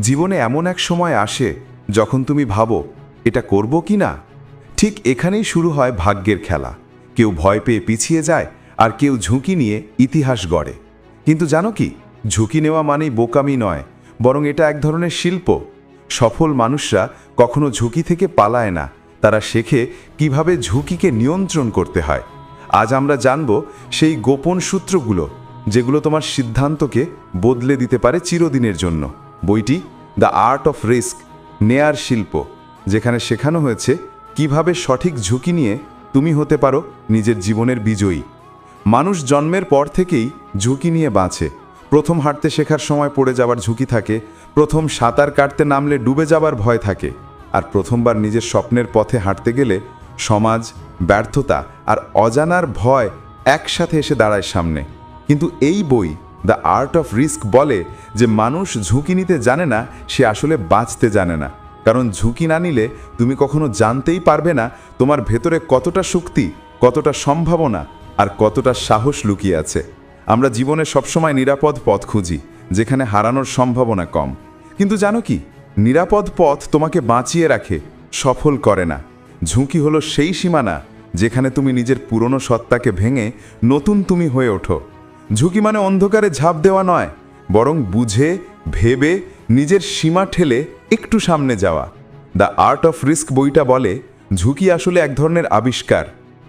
জীবনে এমন এক সময় আসে যখন তুমি ভাবো, এটা করব কি না? ঠিক এখানেই শুরু হয় ভাগ্যের খেলা। কেউ ভয় পেয়ে পিছিয়ে যায় আর কেউ ঝুঁকি নিয়ে ইতিহাস গড়ে। কিন্তু জানো কি? ঝুঁকি নেওয়া মানেই বোকামি নয়, বরং এটা এক ধরনের শিল্প। সফল মানুষরা কখনো ঝুঁকি থেকে পালায় না, তারা শেখে কীভাবে ঝুঁকিকে নিয়ন্ত্রণ করতে হয়। আজ আমরা জানব সেই গোপন সূত্রগুলো, যেগুলো তোমার সিদ্ধান্তকে বদলে দিতে পারে চিরদিনের জন্য। বইটি দ্য আর্ট অফ রিস্ক, নেয়ার শিল্প, যেখানে শেখানো হয়েছে কীভাবে সঠিক ঝুঁকি নিয়ে তুমি হতে পারো নিজের জীবনের বিজয়ী। মানুষ জন্মের পর থেকেই ঝুঁকি নিয়ে বাঁচে। প্রথম হাঁটতে শেখার সময় পড়ে যাওয়ার ঝুঁকি থাকে, প্রথম সাঁতার কাটতে নামলে ডুবে যাবার ভয় থাকে, আর প্রথমবার নিজের স্বপ্নের পথে হাঁটতে গেলে সমাজ, ব্যর্থতা আর অজানার ভয় একসাথে এসে দাঁড়ায় সামনে। কিন্তু এই বই দ্য আর্ট অফ রিস্ক বলে যে মানুষ ঝুঁকি নিতে জানে না, সে আসলে বাঁচতে জানে না। কারণ ঝুঁকি না নিলে তুমি কখনো জানতেই পারবে না তোমার ভেতরে কতটা শক্তি, কতটা সম্ভাবনা আর কতটা সাহস লুকিয়ে আছে। আমরা জীবনে সবসময় নিরাপদ পথ খুঁজি, যেখানে হারানোর সম্ভাবনা কম। কিন্তু জানো কি? নিরাপদ পথ তোমাকে বাঁচিয়ে রাখে, সফল করে না। ঝুঁকি হলো সেই সীমানা, যেখানে তুমি নিজের পুরনো সত্তাকে ভেঙে নতুন তুমি হয়ে ওঠো। ঝুঁকি মানে অন্ধকারে ঝাঁপ দেওয়া নয়, বরং বুঝে, ভেবে, নিজের সীমা ঠেলে একটু সামনে যাওয়া। দ্য আর্ট অফ রিস্ক বইটা বলে, ঝুঁকি আসলে এক ধরনের আবিষ্কার।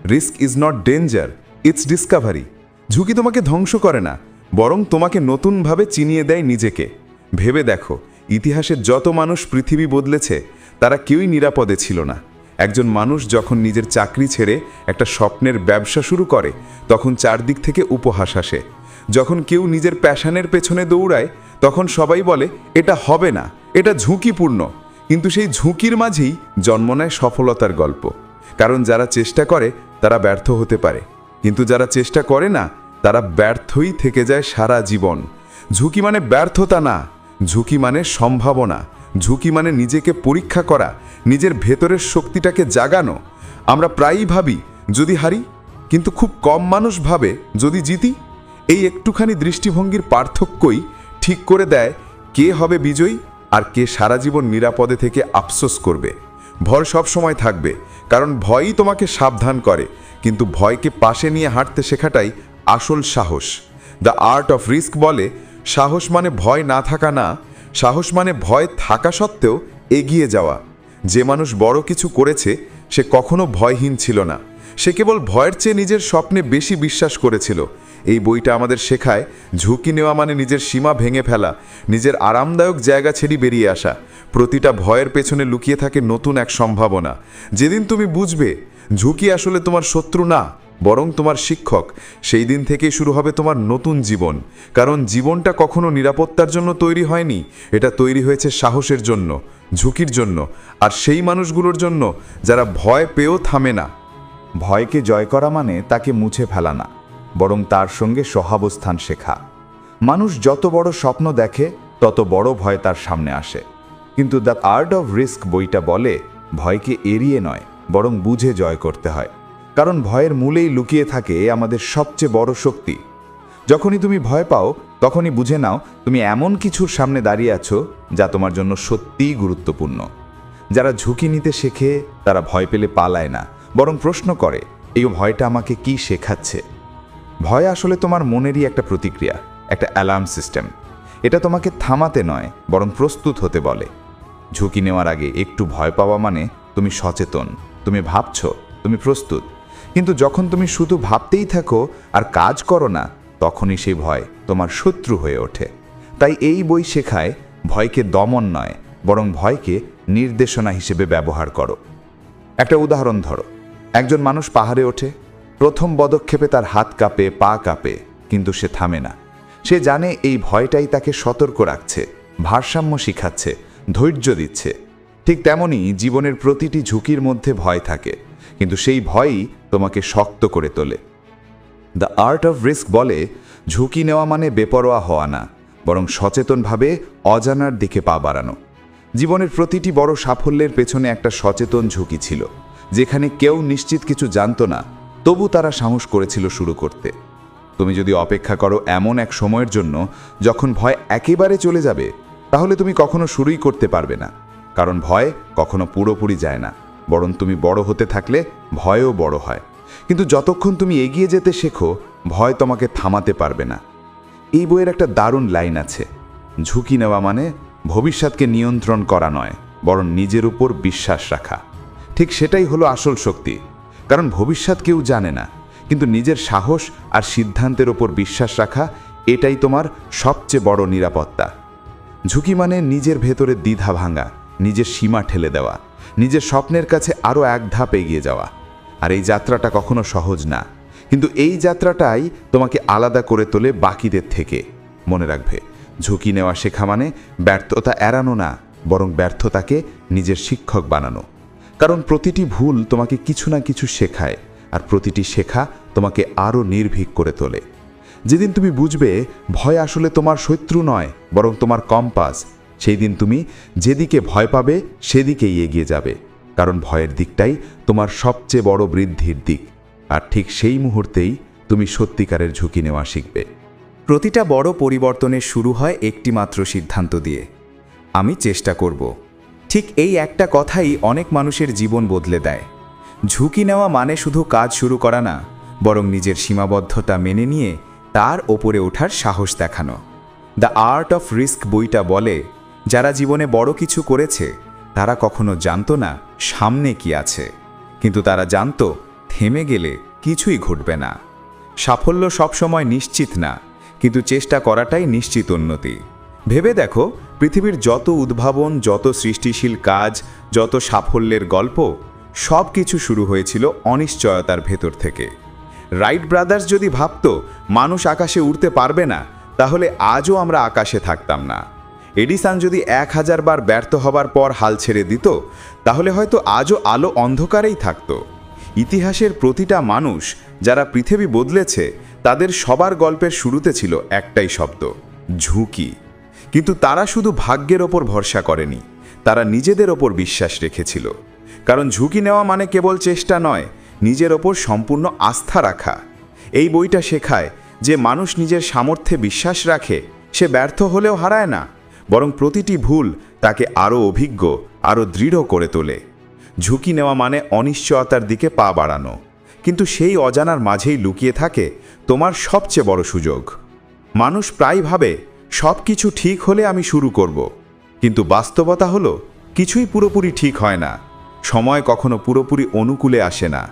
Risk is not danger, it's discovery. ঝুঁকি তোমাকে ধ্বংস করে না, বরং তোমাকে নতুনভাবে চিনিয়ে দেয় নিজেকে। ভেবে দেখো ইতিহাসে যত মানুষ পৃথিবী বদলেছে, তারা কেউই নিরাপদে ছিল না। একজন মানুষ যখন নিজের চাকরি ছেড়ে একটা স্বপ্নের ব্যবসা শুরু করে, তখন চারদিক থেকে উপহাস আসে। যখন কেউ নিজের প্যাশানের পেছনে দৌড়ায়, তখন সবাই বলে, এটা হবে না, এটা ঝুঁকিপূর্ণ। কিন্তু সেই ঝুঁকির মাঝেই জন্ম নেয় সফলতার গল্প। কারণ যারা চেষ্টা করে, তারা ব্যর্থ হতে পারে। কিন্তু যারা চেষ্টা করে না, তারা ব্যর্থই থেকে যায় সারা জীবন। ঝুঁকি মানে ব্যর্থতা না, ঝুঁকি মানে সম্ভাবনা। ঝুঁকি মানে নিজেকে পরীক্ষা করা, নিজের ভেতরের শক্তিটাকে জাগানো। আমরা প্রায়ই ভাবি, যদি হারি? কিন্তু খুব কম মানুষ ভাবে, যদি জিতি? এই একটুখানি দৃষ্টিভঙ্গির পার্থক্যই ঠিক করে দেয় কে হবে বিজয়ী আর কে সারা জীবন নিরাপদে থেকে আফসোস করবে। ভয় সব সময় থাকবে, কারণ ভয়ই তোমাকে সাবধান করে, কিন্তু ভয়কে পাশে নিয়ে হাঁটতে শেখাটাই আসল সাহস। দ্য আর্ট অফ রিস্ক বলে, সাহস মানে ভয় না থাকা না সাহস মানে ভয় থাকা সত্ত্বেও এগিয়ে যাওয়া। যে মানুষ বড় কিছু করেছে, সে কখনো ভয়হীন ছিল না। সে কেবল ভয়ের চেয়ে নিজের স্বপ্নে বেশি বিশ্বাস করেছিল। এই বইটা আমাদের শেখায় ঝুঁকি নেওয়া মানে নিজের সীমা ভেঙে ফেলা, নিজের আরামদায়ক জায়গা ছেড়ে বেরিয়ে আসা। প্রতিটা ভয়ের পেছনে লুকিয়ে থাকে নতুন এক সম্ভাবনা। যেদিন তুমি বুঝবে, ঝুঁকি আসলে তোমার শত্রু না। বরং তোমার শিক্ষক, সেই দিন থেকেই শুরু হবে তোমার নতুন জীবন। কারণ জীবনটা কখনো নিরাপত্তার জন্য তৈরি হয়নি, এটা তৈরি হয়েছে সাহসের জন্য, ঝুঁকির জন্য, আর সেই মানুষগুলোর জন্য যারা ভয় পেয়েও থামে না। ভয়কে জয় করা মানে তাকে মুছে ফেলা না, বরং তার সঙ্গে সহাবস্থান শেখা। মানুষ যত বড় স্বপ্ন দেখে, তত বড় ভয় তার সামনে আসে। কিন্তু দ্য আর্ট অফ রিস্ক বইটা বলে, ভয়কে এড়িয়ে নয়, বরং বুঝে জয় করতে হয়। কারণ ভয়ের মূলেই লুকিয়ে থাকে আমাদের সবচেয়ে বড় শক্তি। যখনই তুমি ভয় পাও, তখনই বুঝে নাও তুমি এমন কিছুর সামনে দাঁড়িয়ে আছো যা তোমার জন্য সত্যিই গুরুত্বপূর্ণ। যারা ঝুঁকি নিতে শেখে, তারা ভয় পেলে পালায় না, বরং প্রশ্ন করে, এই ভয়টা আমাকে কি শেখাচ্ছে? ভয় আসলে তোমার মনেরই একটা প্রতিক্রিয়া, একটা অ্যালার্ম সিস্টেম। এটা তোমাকে থামাতে নয়, বরং প্রস্তুত হতে বলে। ঝুঁকি নেওয়ার আগে একটু ভয় পাওয়া মানে তুমি সচেতন, তুমি ভাবছ, তুমি প্রস্তুত। কিন্তু যখন তুমি শুধু ভাবতেই থাকো আর কাজ করো না, তখনই সেই ভয় তোমার শত্রু হয়ে ওঠে। তাই এই বই শেখায় ভয়কে দমন নয়, বরং ভয়কে নির্দেশনা হিসেবে ব্যবহার করো। একটা উদাহরণ ধরো। একজন মানুষ পাহাড়ে ওঠে, প্রথম পদক্ষেপে তার হাত কাঁপে, পা কাঁপে, কিন্তু সে থামে না। সে জানে এই ভয়টাই তাকে সতর্ক রাখছে, ভারসাম্য শিখাচ্ছে, ধৈর্য দিচ্ছে। ঠিক তেমনই জীবনের প্রতিটি ঝুঁকির মধ্যে ভয় থাকে। কিন্তু সেই ভয়ই তোমাকে শক্ত করে তোলে। দ্য আর্ট অফ রিস্ক বলে, ঝুঁকি নেওয়া মানে বেপরোয়া হওয়া না, বরং সচেতনভাবে অজানার দিকে পা বাড়ানো। জীবনের প্রতিটি বড় সাফল্যের পেছনে একটা সচেতন ঝুঁকি ছিল, যেখানে কেউ নিশ্চিত কিছু জানতো না, তবু তারা সাহস করেছিল শুরু করতে। তুমি যদি অপেক্ষা করো এমন এক সময়ের জন্য যখন ভয় একেবারে চলে যাবে, তাহলে তুমি কখনো শুরুই করতে পারবে না, কারণ ভয় কখনো পুরোপুরি যায় না। বরং তুমি বড় হতে থাকলে ভয়ও বড় হয়। কিন্তু যতক্ষণ তুমি এগিয়ে যেতে শেখো, ভয় তোমাকে থামাতে পারবে না। এই বইয়ের একটা দারুণ লাইন আছে। ঝুঁকি নেওয়া মানে ভবিষ্যৎকে নিয়ন্ত্রণ করা নয়, বরং নিজের উপর বিশ্বাস রাখা। ঠিক সেটাই হলো আসল শক্তি। কারণ ভবিষ্যৎ কেউ জানে না, কিন্তু নিজের সাহস আর সিদ্ধান্তের ওপর বিশ্বাস রাখা, এটাই তোমার সবচেয়ে বড় নিরাপত্তা। ঝুঁকি মানে নিজের ভেতরে দ্বিধা ভাঙা, নিজের সীমা ঠেলে দেওয়া। নিজের স্বপ্নের কাছে আরও এক ধাপ এগিয়ে যাওয়া। আর এই যাত্রাটা কখনো সহজ না। কিন্তু এই যাত্রাটাই তোমাকে আলাদা করে তোলে বাকিদের থেকে। মনে রাখবে, ঝুঁকি নেওয়া শেখা মানে ব্যর্থতা এড়ানো না, বরং ব্যর্থতাকে নিজের শিক্ষক বানানো। কারণ প্রতিটি ভুল তোমাকে কিছু না কিছু শেখায়, আর প্রতিটি শেখা তোমাকে আরও নির্ভীক করে তোলে। যেদিন তুমি বুঝবে, ভয় আসলে তোমার শত্রু নয়, বরং তোমার কম্পাস সেই দিন তুমি যেদিকে ভয় পাবে, সেদিকেই এগিয়ে যাবে। কারণ ভয়ের দিকটাই তোমার সবচেয়ে বড় বৃদ্ধির দিক। আর ঠিক সেই মুহূর্তেই তুমি সত্যিকারের ঝুঁকি নেওয়া শিখবে। প্রতিটা বড় পরিবর্তনের শুরু হয় একটিমাত্র সিদ্ধান্ত দিয়ে। আমি চেষ্টা করব। ঠিক এই একটা কথাই অনেক মানুষের জীবন বদলে দেয়। ঝুঁকি নেওয়া মানে শুধু কাজ শুরু করা না, বরং নিজের সীমাবদ্ধতা মেনে নিয়ে তার ওপরে ওঠার সাহস দেখানো। দ্য আর্ট অফ রিস্ক বইটা বলে যারা জীবনে বড় কিছু করেছে, তারা কখনো জানতো না সামনে কি আছে। কিন্তু তারা জানত, থেমে গেলে কিছুই ঘটবে না। সাফল্য সবসময় নিশ্চিত না, কিন্তু চেষ্টা করাটাই নিশ্চিত উন্নতি। ভেবে দেখো, পৃথিবীর যত উদ্ভাবন, যত সৃষ্টিশীল কাজ, যত সাফল্যের গল্প সব কিছু শুরু হয়েছিল অনিশ্চয়তার ভেতর থেকে। রাইট ব্রাদার্স যদি ভাবত, মানুষ আকাশে উড়তে পারবে না, তাহলে আজও আমরা আকাশে থাকতাম না। এডিসান যদি এক হাজার বার ব্যর্থ হবার পর হাল ছেড়ে দিত, তাহলে হয়তো আজও আলো অন্ধকারেই থাকত। ইতিহাসের প্রতিটা মানুষ যারা পৃথিবী বদলেছে, তাদের সবার গল্পের শুরুতে ছিল একটাই শব্দ, ঝুঁকি। কিন্তু তারা শুধু ভাগ্যের ওপর ভরসা করেনি, তারা নিজেদের ওপর বিশ্বাস রেখেছিল। কারণ ঝুঁকি নেওয়া মানে কেবল চেষ্টা নয়, নিজের ওপর সম্পূর্ণ আস্থা রাখা। এই বইটা শেখায় যে মানুষ নিজের সামর্থ্যে বিশ্বাস রাখে, সে ব্যর্থ হলেও হারায় না। বরং প্রতিটি ভুল তাকে আরও অভিজ্ঞ, আরও দৃঢ় করে তোলে। ঝুঁকি নেওয়া মানে অনিশ্চয়তার দিকে পা বাড়ানো। কিন্তু সেই অজানার মাঝেই লুকিয়ে থাকে তোমার সবচেয়ে বড় সুযোগ। মানুষ প্রায় ভাবে সব কিছু ঠিক হলে আমি শুরু করব। কিন্তু বাস্তবতা হলো, কিছুই পুরোপুরি ঠিক হয় না। সময় কখনো পুরোপুরি অনুকূলে আসে না।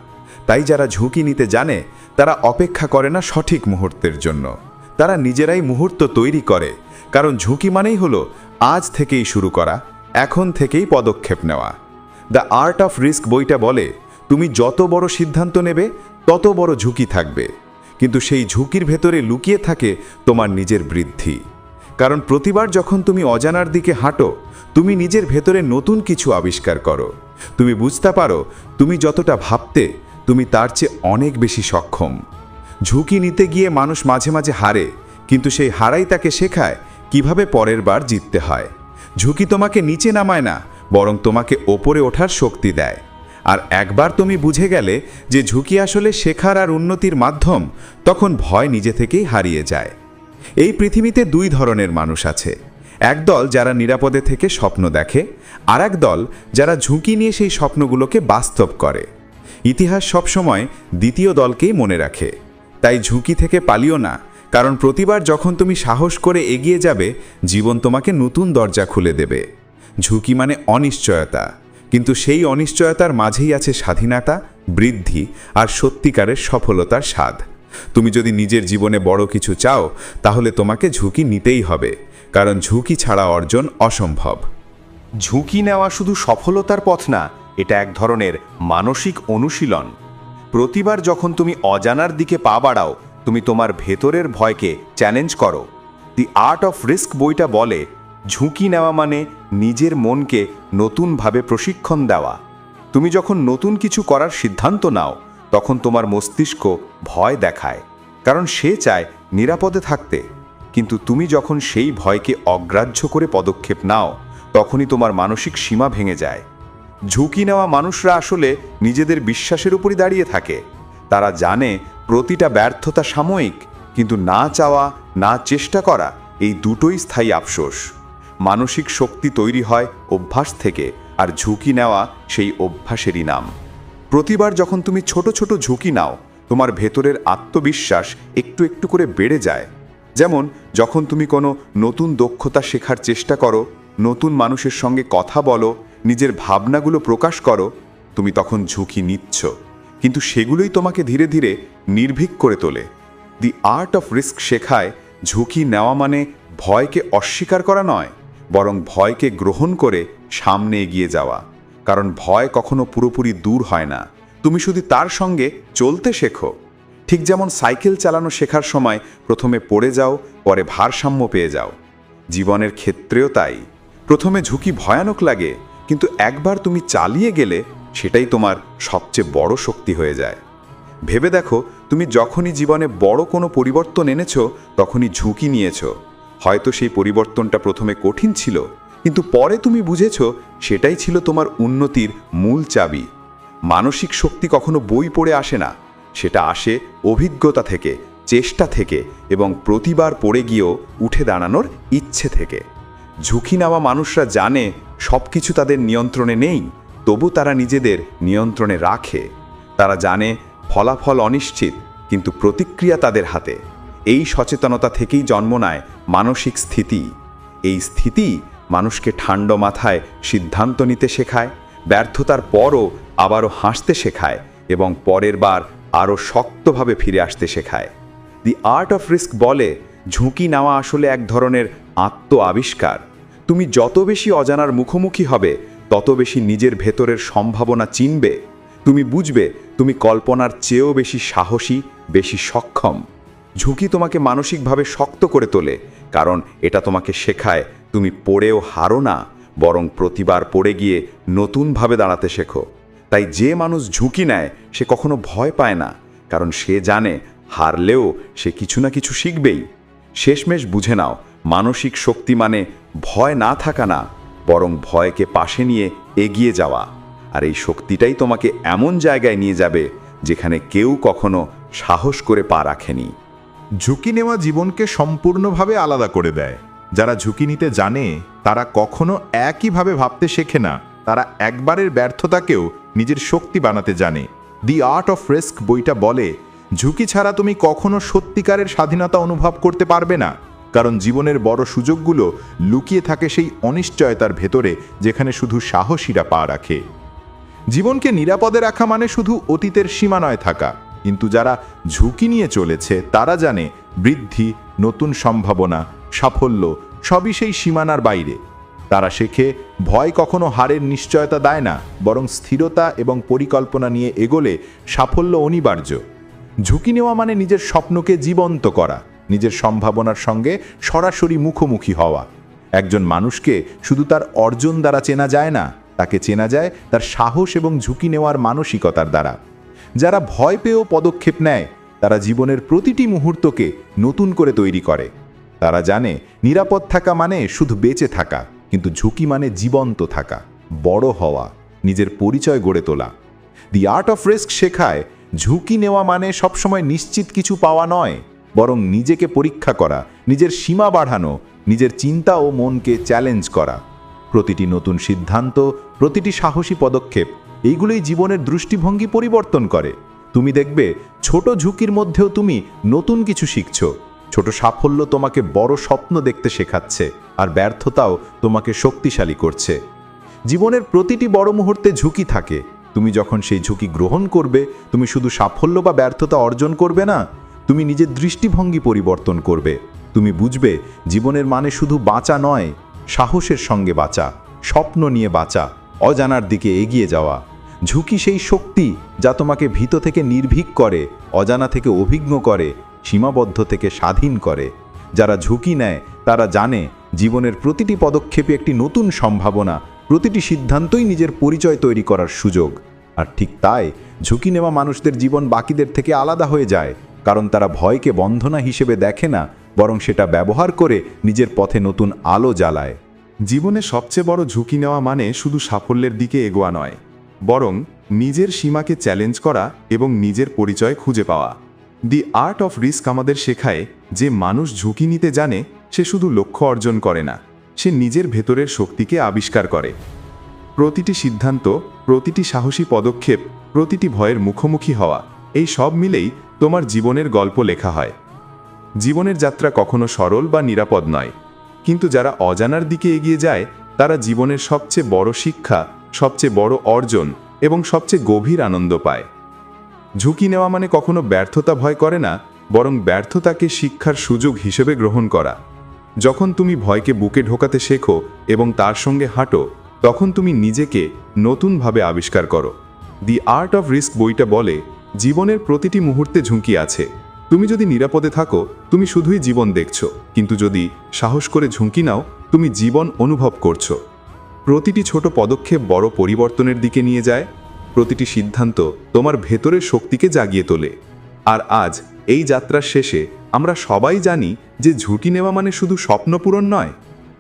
তাই যারা ঝুঁকি নিতে জানে, তারা অপেক্ষা করে না সঠিক মুহূর্তের জন্য। তারা নিজেরাই মুহূর্ত তৈরি করে, কারণ ঝুঁকি মানেই হলো আজ থেকেই শুরু করা, এখন থেকেই পদক্ষেপ নেওয়া। দ্য আর্ট অফ রিস্ক বইটা বলে, তুমি যত বড় সিদ্ধান্ত নেবে, তত বড় ঝুঁকি থাকবে। কিন্তু সেই ঝুঁকির ভেতরে লুকিয়ে থাকে তোমার নিজের বৃদ্ধি। কারণ প্রতিবার যখন তুমি অজানার দিকে হাঁটো, তুমি নিজের ভেতরে নতুন কিছু আবিষ্কার করো। তুমি বুঝতে পারো, তুমি যতটা ভাবতে, তুমি তার চেয়ে অনেক বেশি সক্ষম। ঝুঁকি নিতে গিয়ে মানুষ মাঝে মাঝে হারে, কিন্তু সেই হারাই তাকে শেখায় কীভাবে পরের বার জিততে হয়। ঝুঁকি তোমাকে নিচে নামায় না, বরং তোমাকে ওপরে ওঠার শক্তি দেয়। আর একবার তুমি বুঝে গেলে যে ঝুঁকি আসলে শেখার আর উন্নতির মাধ্যম, তখন ভয় নিজে থেকেই হারিয়ে যায়। এই পৃথিবীতে দুই ধরনের মানুষ আছে। একদল যারা নিরাপদে থেকে স্বপ্ন দেখে আর দল যারা ঝুঁকি নিয়ে সেই স্বপ্নগুলোকে বাস্তব করে। ইতিহাস সবসময় দ্বিতীয় দলকেই মনে রাখে। তাই ঝুঁকি থেকে পালিও না, কারণ প্রতিবার যখন তুমি সাহস করে এগিয়ে যাবে, জীবন তোমাকে নতুন দরজা খুলে দেবে। ঝুঁকি মানে অনিশ্চয়তা, কিন্তু সেই অনিশ্চয়তার মাঝেই আছে স্বাধীনতা, বৃদ্ধি আর সত্যিকারের সফলতার স্বাদ। তুমি যদি নিজের জীবনে বড় কিছু চাও, তাহলে তোমাকে ঝুঁকি নিতেই হবে, কারণ ঝুঁকি ছাড়া অর্জন অসম্ভব। ঝুঁকি নেওয়া শুধু সফলতার পথ না, এটা এক ধরনের মানসিক অনুশীলন। প্রতিবার যখন তুমি অজানার দিকে পা বাড়াও, তুমি তোমার ভেতরের ভয়কে চ্যালেঞ্জ করো। দি আর্ট অফ রিস্ক বইটা বলে, ঝুঁকি নেওয়া মানে নিজের মনকে নতুনভাবে প্রশিক্ষণ দেওয়া। তুমি যখন নতুন কিছু করার সিদ্ধান্ত নাও, তখন তোমার মস্তিষ্ক ভয় দেখায়, কারণ সে চায় নিরাপদে থাকতে। কিন্তু তুমি যখন সেই ভয়কে অগ্রাহ্য করে পদক্ষেপ নাও, তখনই তোমার মানসিক সীমা ভেঙে যায়। ঝুঁকি নেওয়া মানুষরা আসলে নিজেদের বিশ্বাসের উপরই দাঁড়িয়ে থাকে। তারা জানে প্রতিটা ব্যর্থতা সাময়িক, কিন্তু না চাওয়া, না চেষ্টা করা এই দুটোই স্থায়ী আফসোস। মানসিক শক্তি তৈরি হয় অভ্যাস থেকে, আর ঝুঁকি নেওয়া সেই অভ্যাসেরই নাম। প্রতিবার যখন তুমি ছোট ছোট ঝুঁকি নাও, তোমার ভেতরের আত্মবিশ্বাস একটু একটু করে বেড়ে যায়। যেমন, যখন তুমি কোনো নতুন দক্ষতা শেখার চেষ্টা করো, নতুন মানুষের সঙ্গে কথা বলো নিজের ভাবনাগুলো প্রকাশ করো, তুমি তখন ঝুঁকি নিচ্ছ। কিন্তু সেগুলোই তোমাকে ধীরে ধীরে নির্ভীক করে তোলে। দি আর্ট অফ রিস্ক শেখায়, ঝুঁকি নেওয়া মানে ভয়কে অস্বীকার করা নয়, বরং ভয়কে গ্রহণ করে সামনে এগিয়ে যাওয়া। কারণ ভয় কখনো পুরোপুরি দূর হয় না। তুমি শুধু তার সঙ্গে চলতে শেখো। ঠিক যেমন সাইকেল চালানো শেখার সময় প্রথমে পড়ে যাও, পরে ভারসাম্য পেয়ে যাও। জীবনের ক্ষেত্রেও তাই। প্রথমে ঝুঁকি ভয়ানক লাগে কিন্তু একবার তুমি চালিয়ে গেলে সেটাই তোমার সবচেয়ে বড় শক্তি হয়ে যায়। ভেবে দেখো, তুমি যখনই জীবনে বড় কোনো পরিবর্তন এনেছো, তখনই ঝুঁকি নিয়েছো। হয়তো সেই পরিবর্তনটা প্রথমে কঠিন ছিল, কিন্তু পরে তুমি বুঝেছ সেটাই ছিল তোমার উন্নতির মূল চাবি। মানসিক শক্তি কখনো বই পড়ে আসে না, সেটা আসে অভিজ্ঞতা থেকে, চেষ্টা থেকে এবং প্রতিবার পড়ে গিয়েও উঠে দাঁড়ানোর ইচ্ছে থেকে। ঝুঁকি নেওয়া মানুষরা জানে সব কিছু তাদের নিয়ন্ত্রণে নেই, তবু তারা নিজেদের নিয়ন্ত্রণে রাখে। তারা জানে ফলাফল অনিশ্চিত, কিন্তু প্রতিক্রিয়া তাদের হাতে। এই সচেতনতা থেকেই জন্ম নেয় মানসিক স্থিতি। এই স্থিতি মানুষকে ঠান্ডা মাথায় সিদ্ধান্ত নিতে শেখায়, ব্যর্থতার পরও আবারও হাসতে শেখায় এবং পরের বার আরও শক্তভাবে ফিরে আসতে শেখায়। দি আর্ট অফ রিস্ক বলে ঝুঁকি নেওয়া আসলে এক ধরনের আত্ম আবিষ্কার তুমি যত বেশি অজানার মুখোমুখি হবে, তত বেশি নিজের ভেতরের সম্ভাবনা চিনবে। তুমি বুঝবে, তুমি কল্পনার চেয়েও বেশি সাহসী, বেশি সক্ষম। ঝুঁকি তোমাকে মানসিকভাবে শক্ত করে তোলে, কারণ এটা তোমাকে শেখায়, তুমি পড়েও হারো না, বরং প্রতিবার পড়ে গিয়ে নতুনভাবে দাঁড়াতে শেখো। তাই যে মানুষ ঝুঁকি নেয়, সে কখনো ভয় পায় না, কারণ সে জানে, হারলেও সে কিছু না কিছু শিখবেই। শেষমেশ বুঝে নাও মানসিক শক্তি মানে ভয় না থাকা না, বরং ভয়কে পাশে নিয়ে এগিয়ে যাওয়া। আর এই শক্তিটাই তোমাকে এমন জায়গায় নিয়ে যাবে যেখানে কেউ কখনো সাহস করে পা রাখেনি। ঝুঁকি নেওয়া জীবনকে সম্পূর্ণভাবে আলাদা করে দেয়। যারা ঝুঁকি নিতে জানে, তারা কখনো একইভাবে ভাবতে শেখে না। তারা একবারের ব্যর্থতাকেও নিজের শক্তি বানাতে জানে। দি আর্ট অফ রিস্ক বইটা বলে, ঝুঁকি ছাড়া তুমি কখনো সত্যিকারের স্বাধীনতা অনুভব করতে পারবে না। কারণ জীবনের বড় সুযোগগুলো লুকিয়ে থাকে সেই অনিশ্চয়তার ভেতরে যেখানে শুধু সাহসীরা পা রাখে। জীবনকে নিরাপদে রাখা মানে শুধু অতীতের সীমানায় থাকা। কিন্তু যারা ঝুঁকি নিয়ে চলেছে, তারা জানে বৃদ্ধি, নতুন সম্ভাবনা, সাফল্য সবই সেই সীমানার বাইরে। তারা শেখে ভয় কখনো হারের নিশ্চয়তা দেয় না, বরং স্থিরতা এবং পরিকল্পনা নিয়ে এগোলে সাফল্য অনিবার্য। ঝুঁকি নেওয়া মানে নিজের স্বপ্নকে জীবন্ত করা। নিজের সম্ভাবনার সঙ্গে সরাসরি মুখোমুখি হওয়া। একজন মানুষকে শুধু তার অর্জন দ্বারা চেনা যায় না, তাকে চেনা যায় তার সাহস এবং ঝুঁকি নেওয়ার মানসিকতার দ্বারা। যারা ভয় পেয়েও পদক্ষেপ নেয়, তারা জীবনের প্রতিটি মুহূর্তকে নতুন করে তৈরি করে। তারা জানে নিরাপদ থাকা মানে শুধু বেঁচে থাকা, কিন্তু ঝুঁকি মানে জীবন্ত থাকা, বড় হওয়া, নিজের পরিচয় গড়ে তোলা। দি আর্ট অফ রিস্ক শেখায়, ঝুঁকি নেওয়া মানে সবসময় নিশ্চিত কিছু পাওয়া নয়। বরং নিজেকে পরীক্ষা করা, নিজের সীমা বাড়ানো, নিজের চিন্তা ও মনকে চ্যালেঞ্জ করা। প্রতিটি নতুন সিদ্ধান্ত, প্রতিটি সাহসী পদক্ষেপ, এইগুলোই জীবনের দৃষ্টিভঙ্গি পরিবর্তন করে। তুমি দেখবে, ছোট ঝুঁকির মধ্যেও তুমি নতুন কিছু শিখছ। ছোট সাফল্য তোমাকে বড় স্বপ্ন দেখতে শেখাচ্ছে আর ব্যর্থতাও তোমাকে শক্তিশালী করছে। জীবনের প্রতিটি বড় মুহূর্তে ঝুঁকি থাকে। তুমি যখন সেই ঝুঁকি গ্রহণ করবে, তুমি শুধু সাফল্য বা ব্যর্থতা অর্জন করবে না তুমি নিজের দৃষ্টিভঙ্গি পরিবর্তন করবে। তুমি বুঝবে, জীবনের মানে শুধু বাঁচা নয়, সাহসের সঙ্গে বাঁচা, স্বপ্ন নিয়ে বাঁচা, অজানার দিকে এগিয়ে যাওয়া। ঝুঁকি সেই শক্তি যা তোমাকে ভীত থেকে নির্ভীক করে, অজানা থেকে অভিজ্ঞ করে, সীমাবদ্ধ থেকে স্বাধীন করে। যারা ঝুঁকি নেয়, তারা জানে, জীবনের প্রতিটি পদক্ষেপে একটি নতুন সম্ভাবনা, প্রতিটি সিদ্ধান্তই নিজের পরিচয় তৈরি করার সুযোগ। আর ঠিক তাই, ঝুঁকি নেওয়া মানুষদের জীবন বাকিদের থেকে আলাদা হয়ে যায়। কারণ তারা ভয়কে বন্ধনা হিসেবে দেখে না, বরং সেটা ব্যবহার করে নিজের পথে নতুন আলো জ্বালায়। জীবনে সবচেয়ে বড় ঝুঁকি নেওয়া মানে শুধু সাফল্যের দিকে এগোয়া নয়, বরং নিজের সীমাকে চ্যালেঞ্জ করা এবং নিজের পরিচয় খুঁজে পাওয়া। দি আর্ট অফ রিস্ক আমাদের শেখায় যে মানুষ ঝুঁকি নিতে জানে, সে শুধু লক্ষ্য অর্জন করে না, সে নিজের ভেতরের শক্তিকে আবিষ্কার করে। প্রতিটি সিদ্ধান্ত, প্রতিটি সাহসী পদক্ষেপ, প্রতিটি ভয়ের মুখোমুখি হওয়া, এই সব মিলেই তোমার জীবনের গল্প লেখা হয়। জীবনের যাত্রা কখনো সরল বা নিরাপদ নয়। কিন্তু যারা অজানার দিকে এগিয়ে যায়, তারা জীবনের সবচেয়ে বড় শিক্ষা, সবচেয়ে বড় অর্জন এবং সবচেয়ে গভীর আনন্দ পায়। ঝুঁকি নেওয়া মানে কখনো ব্যর্থতা ভয় করে না, বরং ব্যর্থতাকে শিক্ষার সুযোগ হিসেবে গ্রহণ করা। যখন তুমি ভয়কে বুকে ঢোকাতে শেখো এবং তার সঙ্গে হাঁটো, তখন তুমি নিজেকে নতুনভাবে আবিষ্কার করো। দি আর্ট অফ রিস্ক বইটা বলে জীবনের প্রতিটি মুহূর্তে ঝুঁকি আছে। তুমি যদি নিরাপদে থাকো, তুমি শুধুই জীবন দেখছ। কিন্তু যদি সাহস করে ঝুঁকি নাও, তুমি জীবন অনুভব করছ। প্রতিটি ছোট পদক্ষেপ বড় পরিবর্তনের দিকে নিয়ে যায়। প্রতিটি সিদ্ধান্ত তোমার ভেতরের শক্তিকে জাগিয়ে তোলে। আর আজ, এই যাত্রার শেষে আমরা সবাই জানি যে ঝুঁকি নেওয়া মানে শুধু স্বপ্নপূরণ নয়,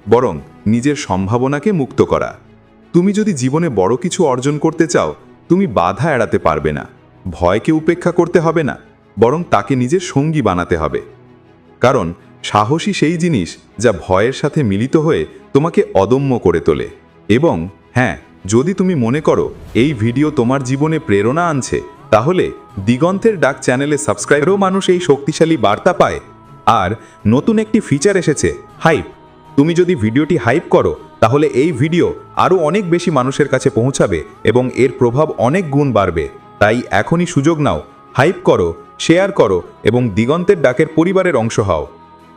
বরং নিজের সম্ভাবনাকে মুক্ত করা। তুমি যদি জীবনে বড় কিছু অর্জন করতে চাও, তুমি বাধা এড়াতে পারবে না। ভয়কে উপেক্ষা করতে হবে না, বরং তাকে নিজের সঙ্গী বানাতে হবে। কারণ সাহসী সেই জিনিস যা ভয়ের সাথে মিলিত হয়ে তোমাকে অদম্য করে তোলে। এবং হ্যাঁ যদি তুমি মনে করো এই ভিডিও তোমার জীবনে প্রেরণা আনছে, তাহলে দিগন্তের ডাক চ্যানেলে সাবস্ক্রাইবেরও মানুষ এই শক্তিশালী বার্তা পায়। আর নতুন একটি ফিচার এসেছে হাইপ তুমি যদি ভিডিওটি হাইপ করো, তাহলে এই ভিডিও আরও অনেক বেশি মানুষের কাছে পৌঁছাবে এবং এর প্রভাব অনেক গুণ বাড়বে। তাই এখনই সুযোগ নাও হাইপ করো শেয়ার করো এবং দিগন্তের ডাকের পরিবারের অংশ হও।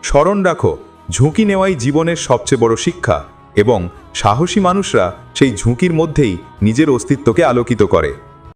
স্মরণ রাখো, ঝুঁকি নেওয়াই জীবনের সবচেয়ে বড় শিক্ষা এবং সাহসী মানুষরা সেই ঝুঁকির মধ্যেই নিজের অস্তিত্বকে আলোকিত করে।